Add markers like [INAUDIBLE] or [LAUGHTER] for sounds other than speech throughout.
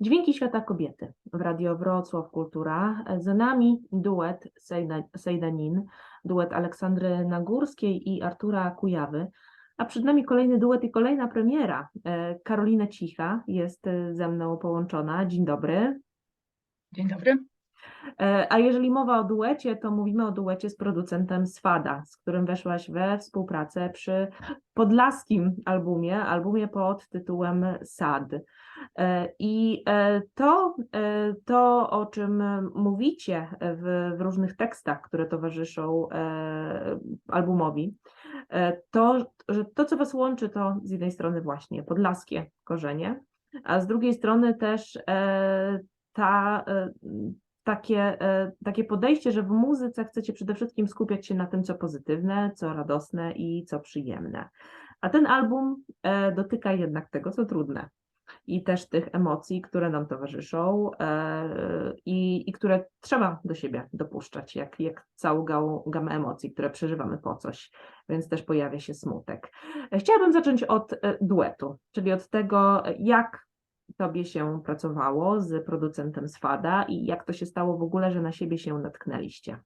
Dźwięki świata kobiety w Radio Wrocław Kultura. Za nami duet Sejda, Sejdanin, duet Aleksandry Nagórskiej i Artura Kujawy. A przed nami kolejny duet i kolejna premiera. E, Karolina Cicha jest e, ze mną połączona. Dzień dobry. Dzień dobry. E, A jeżeli mowa o duecie, to mówimy o duecie z producentem Swada, z którym weszłaś we współpracę przy podlaskim albumie, albumie pod tytułem Sad. E, I e, to, e, to o czym mówicie w, w różnych tekstach, które towarzyszą albumowi, to, że to, co was łączy, to z jednej strony właśnie podlaskie korzenie, a z drugiej strony też ta takie, takie podejście, że w muzyce chcecie przede wszystkim skupiać się na tym, co pozytywne, co radosne i co przyjemne. A ten album dotyka jednak tego, co trudne. I też tych emocji, które nam towarzyszą e, i, i które trzeba do siebie dopuszczać, jak, jak całą gamę emocji, które przeżywamy po coś, więc też pojawia się smutek. Chciałabym zacząć od e, duetu, czyli od tego, jak Tobie się pracowało z producentem Swada i jak to się stało w ogóle, że na siebie się natknęliście?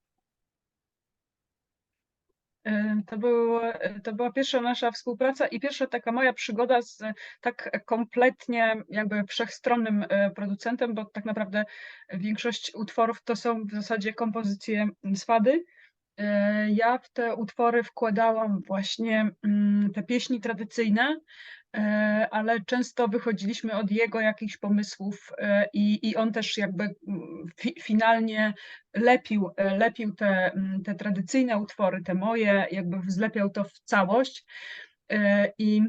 E, To, był, to była pierwsza nasza współpraca i pierwsza taka moja przygoda z tak kompletnie jakby wszechstronnym e, producentem, bo tak naprawdę większość utworów to są w zasadzie kompozycje Swady. E, Ja w te utwory wkładałam właśnie mm, te pieśni tradycyjne, e, ale często wychodziliśmy od jego jakichś pomysłów e, i, i on też jakby mm, fi, finalnie lepił, e, lepił te, mm, te tradycyjne utwory, te moje, jakby zlepiał to w całość. E, I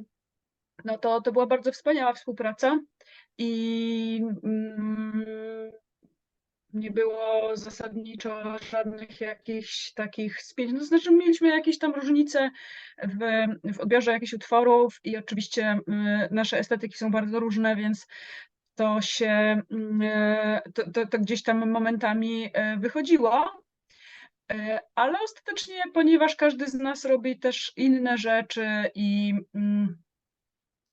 no to, to była bardzo wspaniała współpraca i mm, nie było zasadniczo żadnych jakichś takich spięć. No, znaczy, mieliśmy jakieś tam różnice w, w odbiorze jakichś utworów i oczywiście nasze estetyki są bardzo różne, więc to się to, to, to gdzieś tam momentami y, wychodziło. Y, Ale ostatecznie, ponieważ każdy z nas robi też inne rzeczy i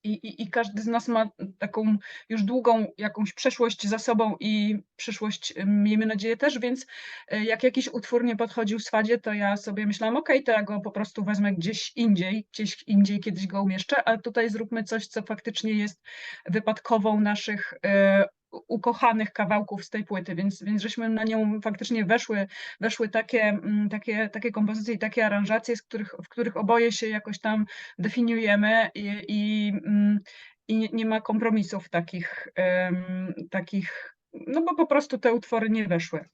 i, i, I każdy z nas ma taką już długą jakąś przeszłość za sobą i przyszłość, miejmy nadzieję, też, więc y, jak jakiś utwór nie podchodził Swadzie, to ja sobie myślałam, okej, to ja go po prostu wezmę gdzieś indziej, gdzieś indziej kiedyś go umieszczę, a tutaj zróbmy coś, co faktycznie jest wypadkową naszych y, ukochanych kawałków z tej płyty, więc, więc żeśmy na nią faktycznie weszły, weszły takie, mm, takie, takie kompozycje i takie aranżacje, z których, w których oboje się jakoś tam definiujemy i, i, mm, i nie, ma kompromisów takich, em, takich, no bo po prostu te utwory nie weszły.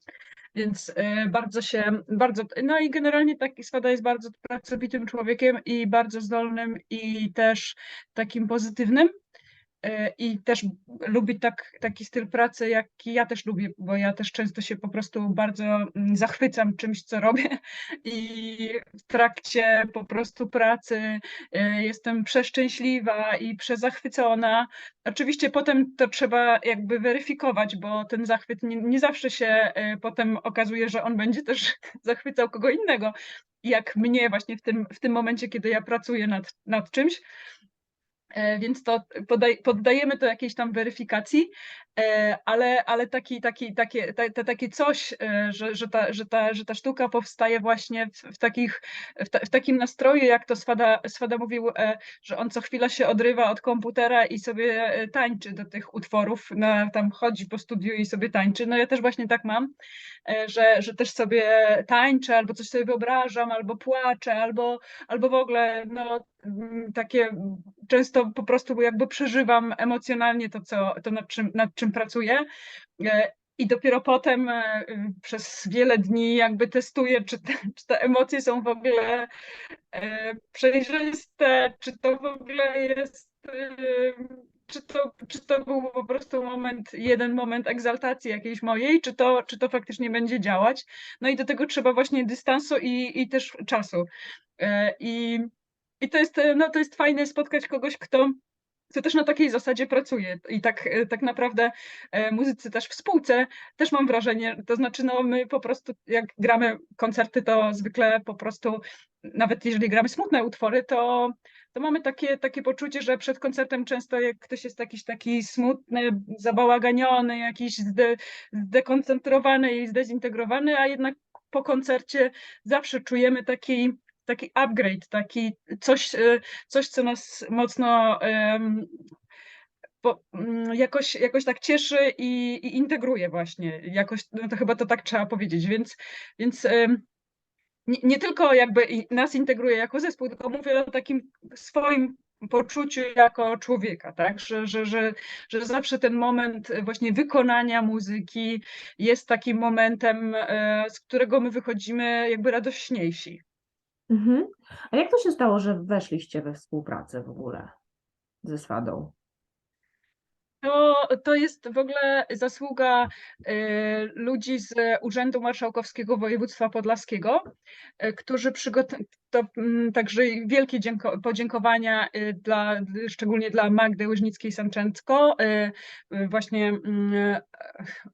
Więc e, bardzo się, bardzo, no i generalnie taki Swada jest bardzo pracowitym człowiekiem i bardzo zdolnym i też takim pozytywnym. E, I też lubi tak, taki styl pracy, jaki ja też lubię, bo ja też często się po prostu bardzo mm, zachwycam czymś, co robię i w trakcie po prostu pracy e, jestem przeszczęśliwa i przezachwycona. Oczywiście potem to trzeba jakby weryfikować, bo ten zachwyt nie, nie zawsze się e, potem okazuje, że on będzie też [LAUGHS] zachwycał kogo innego, jak mnie właśnie w tym, w tym momencie, kiedy ja pracuję nad, nad czymś. E, Więc to poddajemy to jakiejś tam weryfikacji, ale, ale taki, taki, takie, ta, ta, takie coś, e, że, że, ta, że, ta, że ta sztuka powstaje właśnie w, w, takich, w, ta, w takim nastroju, jak to Swada, Swada mówił, że on co chwila się odrywa od komputera i sobie tańczy do tych utworów, na, tam chodzi po studiu i sobie tańczy. No ja też właśnie tak mam, że, że też sobie tańczę, albo coś sobie wyobrażam, albo płaczę, albo, albo w ogóle no, takie często po prostu jakby przeżywam emocjonalnie to, co, to nad, czym, nad czym pracuję. E, I dopiero potem e, przez wiele dni jakby testuję, czy te, czy te emocje są w ogóle e, przejrzyste, czy to w ogóle jest. Czy to, czy to był po prostu moment, jeden moment egzaltacji jakiejś mojej, czy to, czy to faktycznie będzie działać. No i do tego trzeba właśnie dystansu i, i też czasu. I, i to jest, no to jest fajne spotkać kogoś, kto to też na takiej zasadzie pracuje i tak, e, tak naprawdę e, muzycy też w spółce też mam wrażenie, to znaczy no my po prostu jak gramy koncerty, to zwykle po prostu nawet jeżeli gramy smutne utwory, to, to mamy takie, takie poczucie, że przed koncertem często jak ktoś jest jakiś taki smutny, zabałaganiony, jakiś zde, zdekoncentrowany i zdezintegrowany, a jednak po koncercie zawsze czujemy taki taki upgrade, taki coś, e, coś co nas mocno mm, jakoś, jakoś tak cieszy i, i integruje właśnie. Jakoś, no to chyba to tak trzeba powiedzieć, więc, więc nie, nie tylko jakby nas integruje jako zespół, tylko mówię o takim swoim poczuciu jako człowieka, tak? Że, że, że, że zawsze ten moment właśnie wykonania muzyki jest takim momentem, e, z którego my wychodzimy jakby radośniejsi. Mhm. A jak to się stało, że weszliście we współpracę w ogóle ze Swadą? To, to jest w ogóle zasługa e, ludzi z Urzędu Marszałkowskiego Województwa Podlaskiego, e, którzy przygotowali, to mm, także wielkie dzięko- podziękowania e, dla, szczególnie dla Magdy Łyżnickiej-Samczęcko. Właśnie mm,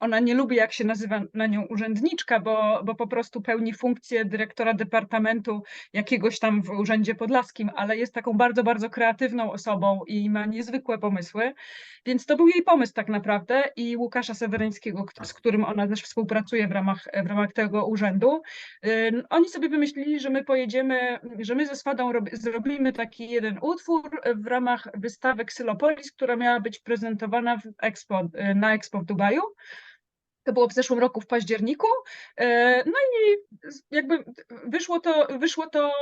ona nie lubi, jak się nazywa na nią urzędniczka, bo, bo po prostu pełni funkcję dyrektora departamentu jakiegoś tam w Urzędzie Podlaskim, ale jest taką bardzo, bardzo kreatywną osobą i ma niezwykłe pomysły. Więc to był jej pomysł tak naprawdę i Łukasza Seweryńskiego, k- z którym ona też współpracuje w ramach, w ramach tego urzędu. Oni sobie wymyślili, że my pojedziemy, że my ze Swadą rob, zrobimy taki jeden utwór w ramach wystawy Xylopolis, która miała być prezentowana Expo, na Expo w Dubaju. To było w zeszłym roku w październiku. E, No i jakby wyszło to, wyszło to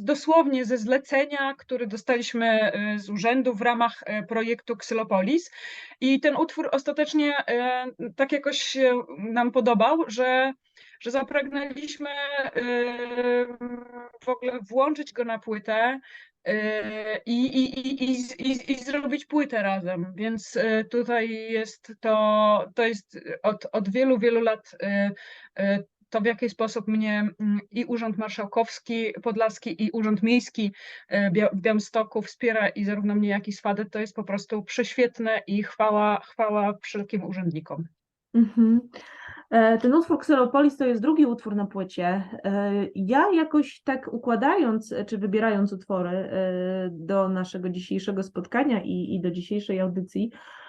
dosłownie ze zlecenia, który dostaliśmy e, z urzędu w ramach e, projektu Xylopolis. I ten utwór ostatecznie tak jakoś nam podobał, że, że zapragnęliśmy e, w ogóle włączyć go na płytę. e, I, i, i, i, i, zrobić płytę razem, więc e, tutaj jest to, to jest od, od wielu, wielu lat e, e, to, w jaki sposób mnie mm, i Urząd Marszałkowski Podlaski, i Urząd Miejski e, w Białymstoku wspiera i zarówno mnie, jak i Swadę, to jest po prostu prześwietne i chwała, chwała wszelkim urzędnikom. Mhm. E, Ten utwór Xeropolis to jest drugi utwór na płycie. E, Ja jakoś tak układając, e, czy wybierając utwory e, do naszego dzisiejszego spotkania i, i do dzisiejszej audycji, e,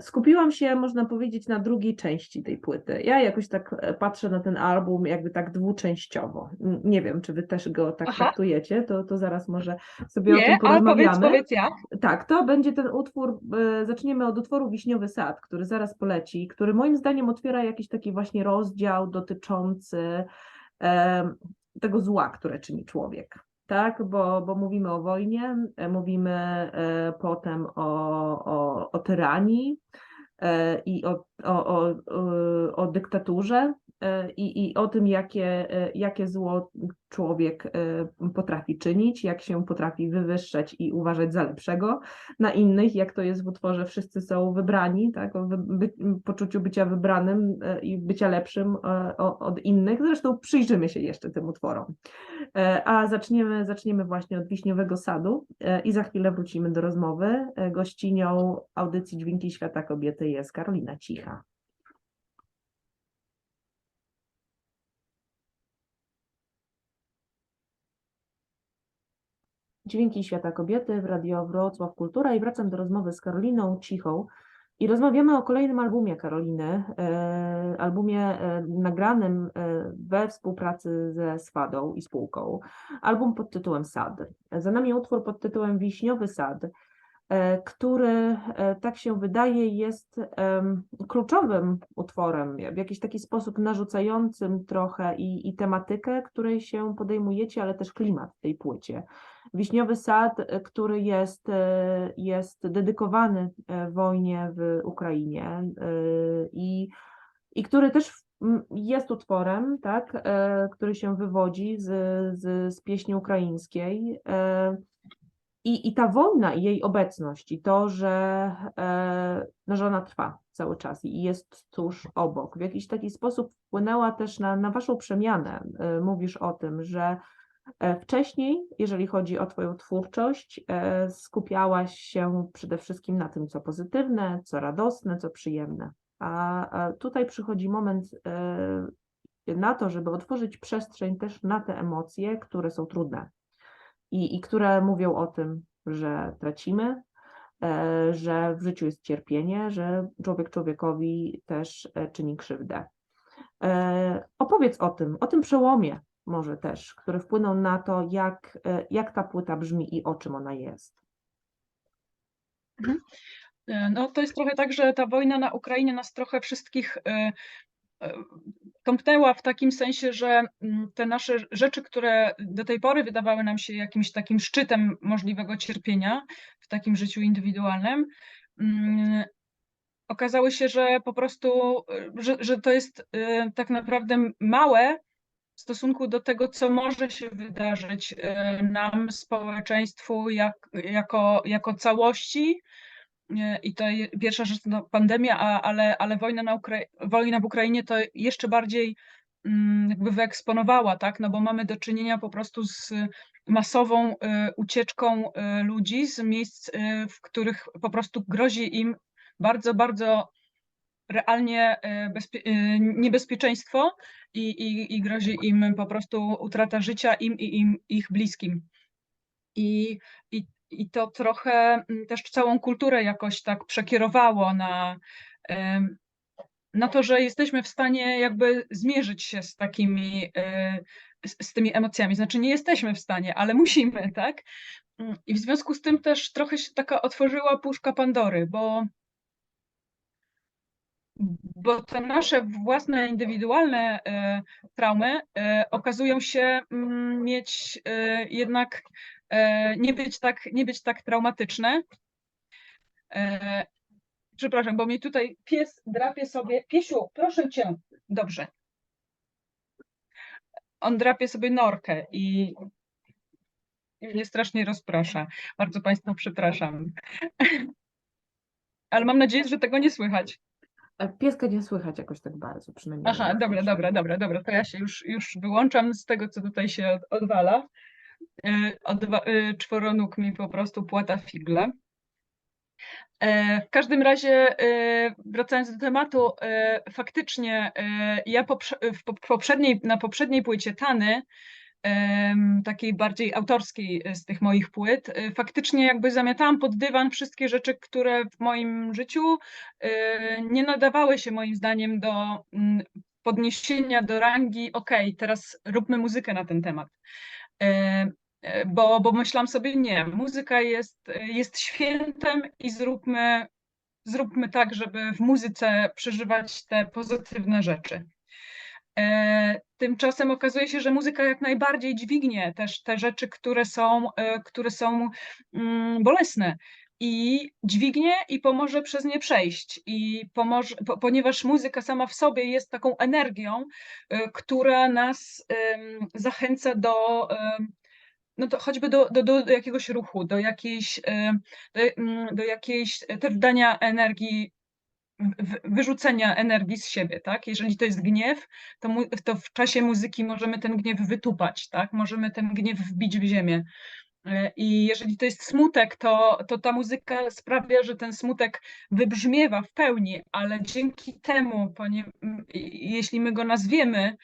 skupiłam się, można powiedzieć, na drugiej części tej płyty. Ja jakoś tak e, patrzę na ten album jakby tak dwuczęściowo. Nie wiem, czy wy też go tak Aha. traktujecie, to, to zaraz może sobie o tym Nie, ale powiedz, porozmawiamy. powiedz jak. Tak, to będzie ten utwór, e, zaczniemy od utworu Wiśniowy Sad, który zaraz poleci, który moim zdaniem otwiera jakiś taki właśnie rozdział dotyczący tego zła, które czyni człowiek. Tak, bo, bo mówimy o wojnie, e, mówimy e, potem o, o, o tyranii e, i o, o, o, o dyktaturze i, i o tym, jakie, e, jakie zło człowiek e, potrafi czynić, jak się potrafi wywyższać i uważać za lepszego na innych, jak to jest w utworze Wszyscy są wybrani, tak, o poczuciu bycia wybranym e, i bycia lepszym e, od innych. Zresztą przyjrzymy się jeszcze tym utworom. E, A zaczniemy, zaczniemy właśnie od Wiśniowego Sadu e, i za chwilę wrócimy do rozmowy. E, Gościnią audycji Dźwięki Świata Kobiety jest Karolina Cicha. Dźwięki Świata Kobiety w Radio Wrocław Kultura i wracam do rozmowy z Karoliną Cichą i rozmawiamy o kolejnym albumie Karoliny, e, albumie e, nagranym e, we współpracy ze Swadą i spółką. Album pod tytułem Sad. Za nami utwór pod tytułem Wiśniowy Sad, który, e, tak się wydaje, jest kluczowym utworem, w jakiś taki sposób narzucającym trochę i, i tematykę, której się podejmujecie, ale też klimat tej płycie. Wiśniowy Sad, e, który jest, e, jest dedykowany e, wojnie w Ukrainie e, i, i który też w- jest utworem, tak, e, który się wywodzi z, z, z pieśni ukraińskiej. I, I ta wojna i jej obecność, i to, że, e, no, że ona trwa cały czas i jest tuż obok, w jakiś taki sposób wpłynęła też na, na waszą przemianę. E, Mówisz o tym, że E, Wcześniej, jeżeli chodzi o Twoją twórczość, skupiałaś się przede wszystkim na tym, co pozytywne, co radosne, co przyjemne. A tutaj przychodzi moment na to, żeby otworzyć przestrzeń też na te emocje, które są trudne i, i które mówią o tym, że tracimy, e, że w życiu jest cierpienie, że człowiek człowiekowi też e, czyni krzywdę. E, Opowiedz o tym, o tym przełomie może też, który wpłynął na to, jak, jak ta płyta brzmi i o czym ona jest. E, No, to jest trochę tak, że ta wojna na Ukrainie nas trochę wszystkich tąpnęła w takim sensie, że mm, te nasze rzeczy, które do tej pory wydawały nam się jakimś takim szczytem możliwego cierpienia w takim życiu indywidualnym, mm, okazały się, że po prostu, że, że to jest e, tak naprawdę małe w stosunku do tego, co może się wydarzyć e, nam, społeczeństwu, jak, jako, jako całości. I to pierwsza rzecz to pandemia, a, ale, ale wojna, na Ukra- wojna w Ukrainie to jeszcze bardziej mm, jakby wyeksponowała, tak? No bo mamy do czynienia po prostu z masową y, ucieczką y, ludzi z miejsc, y, w których po prostu grozi im bardzo, bardzo realnie bezpie- niebezpieczeństwo i, i, i grozi im po prostu utrata życia im i im, ich bliskim. I, i, I to trochę mm, też całą kulturę jakoś tak przekierowało na, na to, że jesteśmy w stanie jakby zmierzyć się z takimi, e, z, tymi emocjami. Znaczy nie jesteśmy w stanie, ale musimy, [LAUGHS] tak? Mm, I w związku z tym też trochę się taka otworzyła puszka Pandory, bo bo te nasze własne indywidualne e, traumy e, okazują się mm, mieć jednak nie być tak, nie być tak traumatyczne. E, przepraszam, bo mi tutaj pies drapie sobie. Piesiu, proszę cię. Dobrze. On drapie sobie norkę i, mnie strasznie rozprasza. Bardzo Państwa przepraszam. [LAUGHS] Ale mam nadzieję, że tego nie słychać. E, Pieska nie słychać jakoś tak bardzo, przynajmniej. Aha, dobra, dobra, dobra, dobra. To ja się już, już wyłączam z tego, co tutaj się od- odwala. Odwa e, czworonóg mi po prostu płata figle. E, W każdym razie, e, wracając do tematu, faktycznie ja poprzedniej, na poprzedniej płycie Tany, takiej bardziej autorskiej z tych moich płyt, faktycznie jakby zamiatałam pod dywan wszystkie rzeczy, które w moim życiu nie nadawały się moim zdaniem do mm, podniesienia do rangi, okej, teraz róbmy muzykę na ten temat. E, Bo, bo myślałam sobie, nie, muzyka jest, jest świętem i zróbmy, zróbmy tak, żeby w muzyce przeżywać te pozytywne rzeczy. E, Tymczasem okazuje się, że muzyka jak najbardziej dźwignie też te rzeczy, które są, e, które są mm, bolesne. I dźwignie i pomoże przez nie przejść. I pomoże, po, ponieważ muzyka sama w sobie jest taką energią, e, która nas em, zachęca do, em, no to choćby do, do, do jakiegoś ruchu, do jakiejś, em, do, do jakiejś e, też dania energii wyrzucenia energii z siebie, tak? Jeżeli to jest gniew, to, mu, to w czasie muzyki możemy ten gniew wytupać, tak? Możemy ten gniew wbić w ziemię. E, I jeżeli to jest smutek, to, to ta muzyka sprawia, że ten smutek wybrzmiewa w pełni, ale dzięki temu, i- jeśli my go nazwiemy,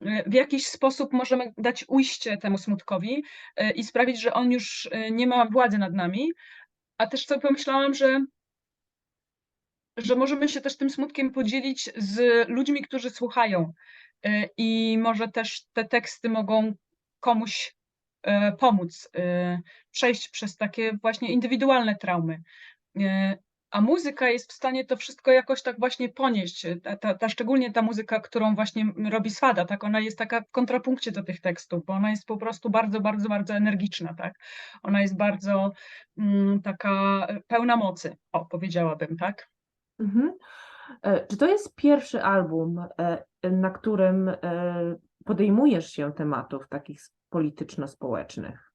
e, w jakiś sposób możemy dać ujście temu smutkowi e, i sprawić, że on już nie ma władzy nad nami. A też sobie pomyślałam, że że możemy się też tym smutkiem podzielić z ludźmi, którzy słuchają. I może też te teksty mogą komuś pomóc y, przejść przez takie właśnie indywidualne traumy. Y, A muzyka jest w stanie to wszystko jakoś tak właśnie ponieść. Ta, ta, ta szczególnie ta muzyka, którą właśnie robi Swada, tak, ona jest taka w kontrapunkcie do tych tekstów, bo ona jest po prostu bardzo, bardzo, bardzo energiczna, tak. Ona jest bardzo mm, taka e, pełna mocy, o, powiedziałabym, tak. Mhm. E, Czy to jest pierwszy album, e, na którym e, podejmujesz się tematów takich polityczno-społecznych?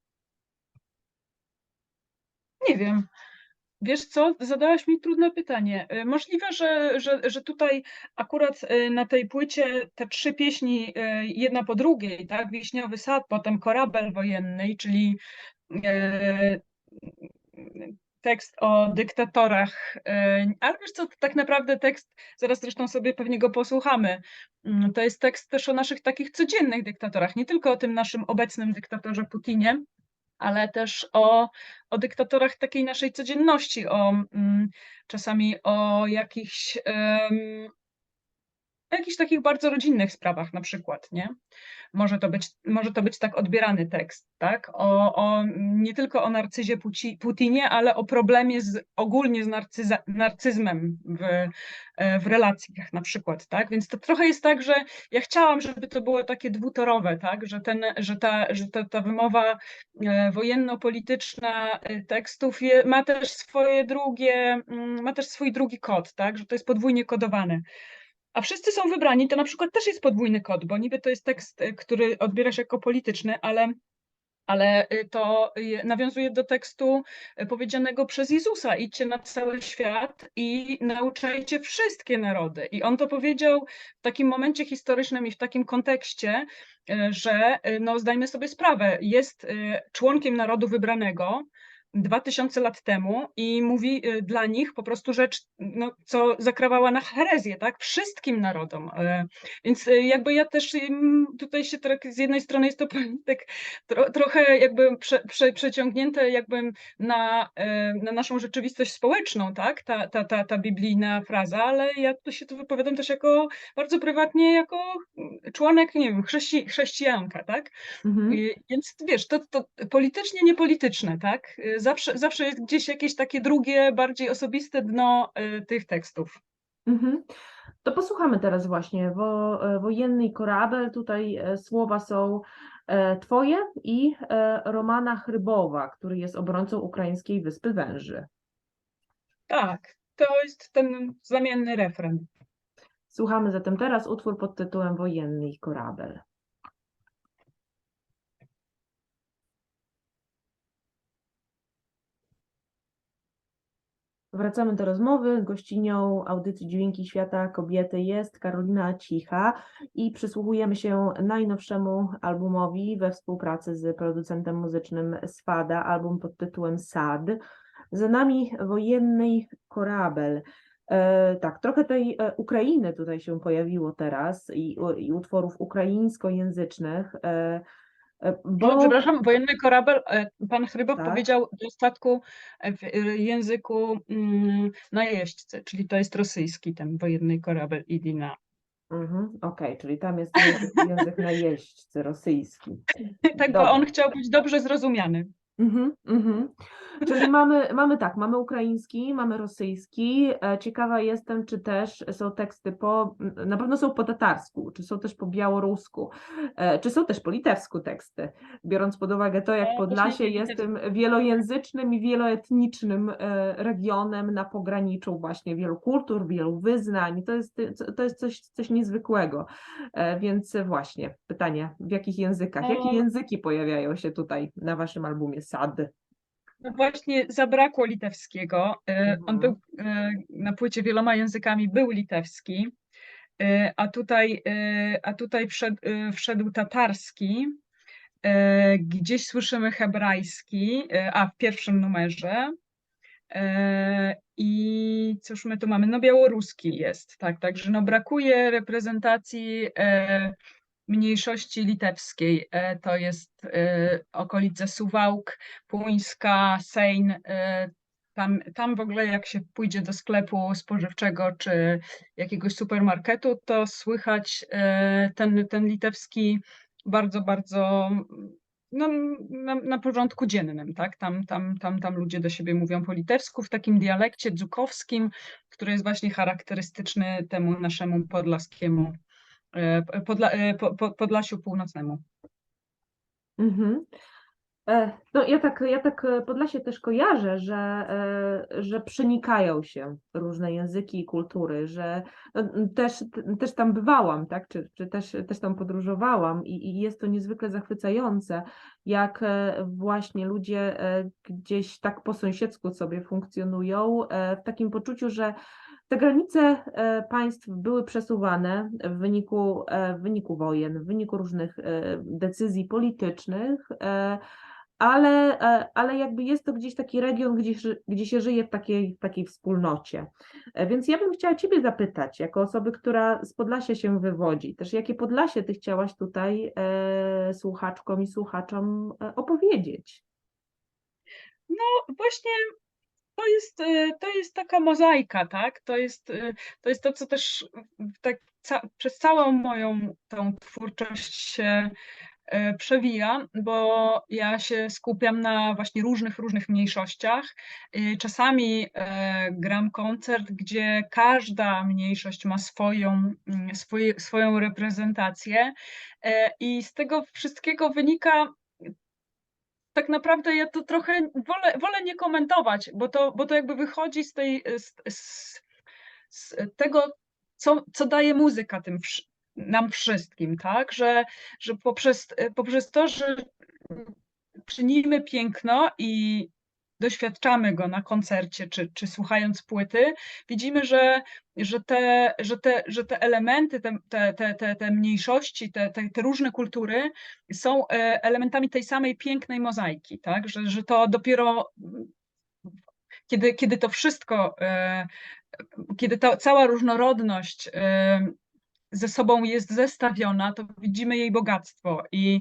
Nie wiem. Wiesz co, zadałaś mi trudne pytanie. Y, Możliwe, że, że, że tutaj akurat y, na tej płycie te trzy pieśni, y, jedna po drugiej, tak? Wiśniowy Sad, potem Korabel Wojenny, czyli tekst o dyktatorach. e, Ale wiesz co, to tak naprawdę tekst, zaraz zresztą sobie pewnie go posłuchamy, mm, to jest tekst też o naszych takich codziennych dyktatorach, nie tylko o tym naszym obecnym dyktatorze Putinie, ale też o, o dyktatorach takiej naszej codzienności, o mm, czasami o jakichś, em, jakichś takich bardzo rodzinnych sprawach na przykład, nie? Może to być, może to być tak odbierany tekst, tak? O, o, nie tylko o narcyzie Putinie, ale o problemie z, ogólnie z narcyza, narcyzmem w, e, w relacjach na przykład, tak? Więc to trochę jest tak, że ja chciałam, żeby to było takie dwutorowe, tak? Że, ten, że, ta, że ta, ta wymowa e, wojenno-polityczna e, tekstów je, ma też swoje drugie, mm, ma też swój drugi kod, tak? Że to jest podwójnie kodowane. A wszyscy są wybrani, to na przykład też jest podwójny kod, bo niby to jest tekst, y, który odbierasz jako polityczny, ale, ale y, to nawiązuje do tekstu y, powiedzianego przez Jezusa. Idźcie na cały świat i nauczajcie wszystkie narody. I on to powiedział w takim momencie historycznym i w takim kontekście, że no, zdajmy sobie sprawę, jest członkiem narodu wybranego, 2000 lat temu i mówi y, dla nich po prostu rzecz, no, co zakrawała na herezję, tak? Wszystkim narodom. E, Więc y, jakby ja też tutaj się tak, z jednej strony jest to [LAUGHS] tak tro, trochę jakby prze, prze, przeciągnięte jakby na, na naszą rzeczywistość społeczną, tak? Ta, ta, ta, ta biblijna fraza, ale ja tu się tu wypowiadam też jako bardzo prywatnie, jako członek, nie wiem, chrześci, chrześcijanka, tak? Mhm. Y, Więc wiesz, to, to politycznie, niepolityczne, tak? Zawsze, zawsze jest gdzieś jakieś takie drugie, bardziej osobiste dno y, tych tekstów. Mhm. To posłuchamy teraz właśnie wo, e, wojenny korabel. Tutaj e, słowa są e, twoje i Romana Chrybowa, który jest obrońcą ukraińskiej Wyspy Węży. Tak, to jest ten znamienny refren. Słuchamy zatem teraz utwór pod tytułem Wojenny korabel. Wracamy do rozmowy. Gościnią audycji Dźwięki Świata Kobiety jest Karolina Cicha i przysłuchujemy się najnowszemu albumowi we współpracy z producentem muzycznym Swada, album pod tytułem Sad. Za nami wojenny korabel. E, tak, trochę tej e, Ukrainy tutaj się pojawiło teraz i, i utworów ukraińskojęzycznych. E, Bo... bo Przepraszam, wojenny korabel, e, pan Chrybow Tak. powiedział do statku e, w e, języku mm, najeźdźcy, czyli to jest rosyjski ten wojenny korabel Idina. Mhm, Okej, czyli tam jest język, język najeźdźcy rosyjski. [LAUGHS] Tak, bo on chciał być dobrze zrozumiany. Mhm, mhm. Czyli mamy, mamy tak, mamy ukraiński, mamy rosyjski. E, Ciekawa jestem, czy też są teksty po, na pewno są po tatarsku, czy są też po białorusku, e, czy są też po litewsku teksty, biorąc pod uwagę to, jak O, Podlasie jest tym wielojęzycznym i wieloetnicznym e, regionem na pograniczu właśnie wielu kultur, wielu wyznań. To jest, to jest coś, coś niezwykłego. E, Więc właśnie pytanie, w jakich językach, jakie języki pojawiają się tutaj na waszym albumie SAD? No właśnie zabrakło litewskiego. E, On Mhm. był e, na płycie wieloma językami, był litewski, e, a tutaj, a tutaj wszedł, wszedł tatarski. Gdzieś słyszymy hebrajski, a w pierwszym numerze. I cóż my tu mamy? No białoruski jest, tak, także no brakuje reprezentacji mniejszości litewskiej. E, To jest e, okolice Suwałk, Puńska, Sejn. e, Tam, tam w ogóle jak się pójdzie do sklepu spożywczego czy jakiegoś supermarketu, to słychać ten, ten litewski bardzo, bardzo no, na, na porządku dziennym, tak? Tam, tam, tam, tam ludzie do siebie mówią po litewsku w takim dialekcie dzukowskim, który jest właśnie charakterystyczny temu naszemu podlaskiemu, Podla, e, po, po, Podlasiu Północnemu. Mhm. E, No ja tak, ja tak e, Podlasie też kojarzę, że, e, że przenikają się różne języki i kultury, że no, też, też tam bywałam, tak, czy, czy też, też tam podróżowałam i, i jest to niezwykle zachwycające, jak e, właśnie ludzie e, gdzieś tak po sąsiedzku sobie funkcjonują, e, w takim poczuciu, że te granice e, państw były przesuwane w wyniku, e, w wyniku wojen, w wyniku różnych e, decyzji politycznych, ale, ale jakby jest to gdzieś taki region, gdzie, gdzie się żyje w takiej, w takiej wspólnocie. Więc ja bym chciała Ciebie zapytać, jako osoby, która z Podlasia się wywodzi, też jakie Podlasie Ty chciałaś tutaj słuchaczkom i słuchaczom opowiedzieć? Właśnie to jest, y, to jest taka mozaika, tak? To jest, y, to jest to, co też tak ca przez całą moją tą twórczość się y, przewija, bo ja się skupiam na właśnie różnych, różnych mniejszościach. Czasami gram koncert, gdzie każda mniejszość ma swoją, mm, swoje, swoją reprezentację i z tego wszystkiego wynika tak naprawdę ja to trochę wolę, wolę nie komentować, bo to, bo to jakby wychodzi z tej, z, z, z tego, co, co daje muzyka tym, nam wszystkim, tak? Że, że poprzez, poprzez to, że czynimy piękno i doświadczamy go na koncercie czy, czy słuchając płyty, widzimy, że, że, te, że, te, że te elementy, te, te, te, te, mniejszości, te, te, te różne kultury są e, elementami tej samej pięknej mozaiki, tak? Że, że to dopiero kiedy, kiedy to wszystko, e, kiedy ta cała różnorodność e, ze sobą jest zestawiona, to widzimy jej bogactwo i,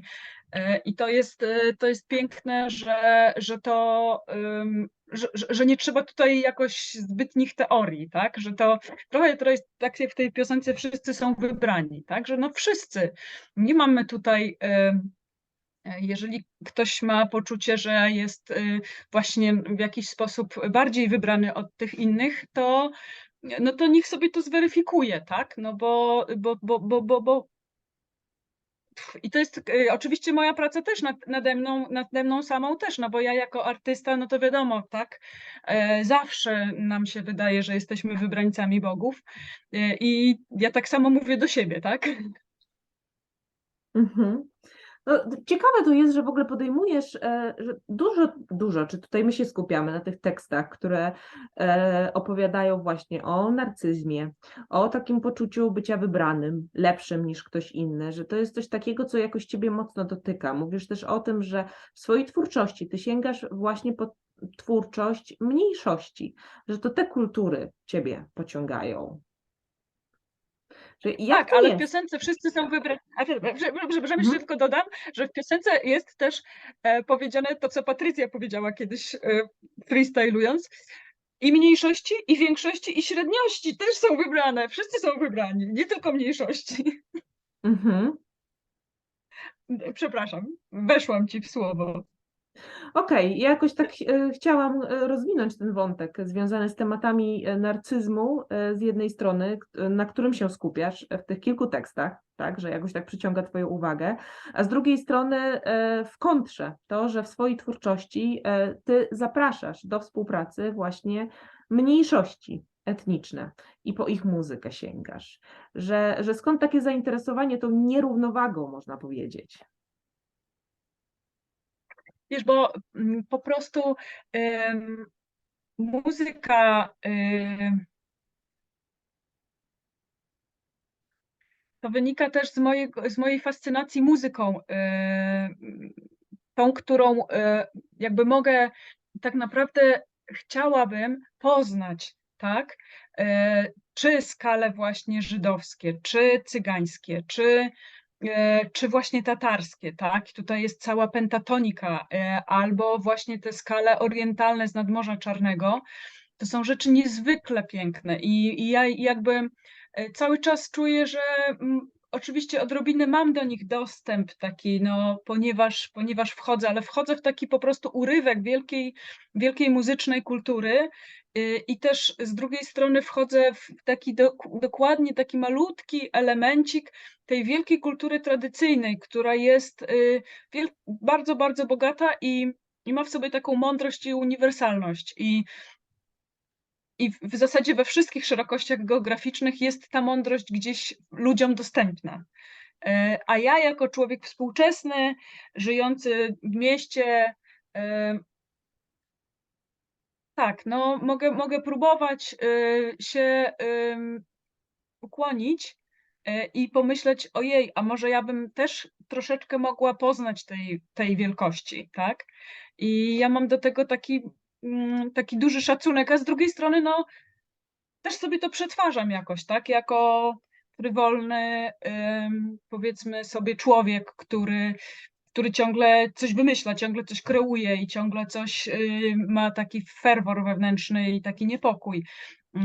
i to, jest, e, to jest piękne, że, że to, że, że- nie trzeba tutaj jakoś zbytnich teorii, tak, że to trochę to jest tak jak w tej piosence wszyscy są wybrani, tak, że no wszyscy, nie mamy tutaj E, Jeżeli ktoś ma poczucie, że jest y, właśnie w jakiś sposób bardziej wybrany od tych innych, to, no to niech sobie to zweryfikuje, tak? No bo, bo, bo, bo, bo, bo i to jest y, oczywiście moja praca też nad, nade mną, nade mną samą też, no bo ja jako artysta, no to wiadomo, tak, e, zawsze nam się wydaje, że jesteśmy wybrańcami bogów e, i ja tak samo mówię do siebie, tak? Mhm. No, ciekawe to jest, że w ogóle podejmujesz e, że dużo, dużo, czy tutaj my się skupiamy na tych tekstach, które e, opowiadają właśnie o narcyzmie, o takim poczuciu bycia wybranym, lepszym niż ktoś inny, że to jest coś takiego, co jakoś ciebie mocno dotyka. Mówisz też o tym, że w swojej twórczości ty sięgasz właśnie po twórczość mniejszości, że to te kultury ciebie pociągają. Jak Tak, ale w jest? piosence wszyscy są wybrani. Mhm. jeszcze tylko dodam, że w piosence jest też e, powiedziane to, co Patrycja powiedziała kiedyś e, freestylując. I mniejszości, i większości, i średniości też są wybrane. Wszyscy są wybrani, nie tylko mniejszości. Mhm. Przepraszam, weszłam ci w słowo. Okej, ja jakoś tak e, chciałam e, rozwinąć ten wątek związany z tematami e, narcyzmu z jednej strony, na którym się skupiasz w tych kilku tekstach, tak, że jakoś tak przyciąga Twoją uwagę, a z drugiej strony w kontrze to, że w swojej twórczości Ty zapraszasz do współpracy właśnie mniejszości etniczne i po ich muzykę sięgasz, że, że skąd takie zainteresowanie tą nierównowagą, można powiedzieć. Wiesz, bo mm, po prostu muzyka to wynika też z mojej, z mojej fascynacji muzyką, tą, którą e, jakby mogę tak naprawdę chciałabym poznać, tak? E, Czy skale właśnie żydowskie, czy cygańskie, czy czy właśnie tatarskie, tak? Tutaj jest cała pentatonika, e, albo właśnie te skale orientalne z nadmorza Czarnego. To są rzeczy niezwykle piękne i, i ja jakby e, cały czas czuję, że mm, oczywiście odrobinę mam do nich dostęp taki, no, ponieważ, ponieważ wchodzę, ale wchodzę w taki po prostu urywek wielkiej, wielkiej muzycznej kultury. y, I też z drugiej strony wchodzę w taki dok- dokładnie taki malutki elemencik tej wielkiej kultury tradycyjnej, która jest y, bardzo, bardzo bogata i, i ma w sobie taką mądrość i uniwersalność. I, i w- zasadzie we wszystkich szerokościach geograficznych jest ta mądrość gdzieś ludziom dostępna. E, A ja, jako człowiek współczesny, żyjący w mieście, e, tak, no mogę, mogę próbować e, się ukłonić i pomyśleć, ojej, a może ja bym też troszeczkę mogła poznać tej, tej wielkości, tak? I ja mam do tego taki, taki duży szacunek, a z drugiej strony, no też sobie to przetwarzam jakoś, tak? Jako frywolny, ym, powiedzmy sobie, człowiek, który, który ciągle coś wymyśla, ciągle coś kreuje i ciągle coś y, ma taki ferwor wewnętrzny i taki niepokój. y,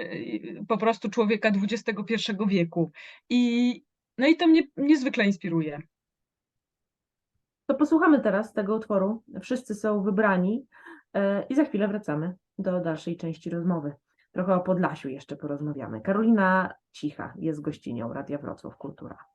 y, Po prostu człowieka XXI wieku. I, no i to mnie niezwykle inspiruje. To posłuchamy teraz tego utworu. Wszyscy są wybrani i za chwilę wracamy do dalszej części rozmowy. Trochę o Podlasiu jeszcze porozmawiamy. Karolina Cicha jest gościnią Radia Wrocław Kultura.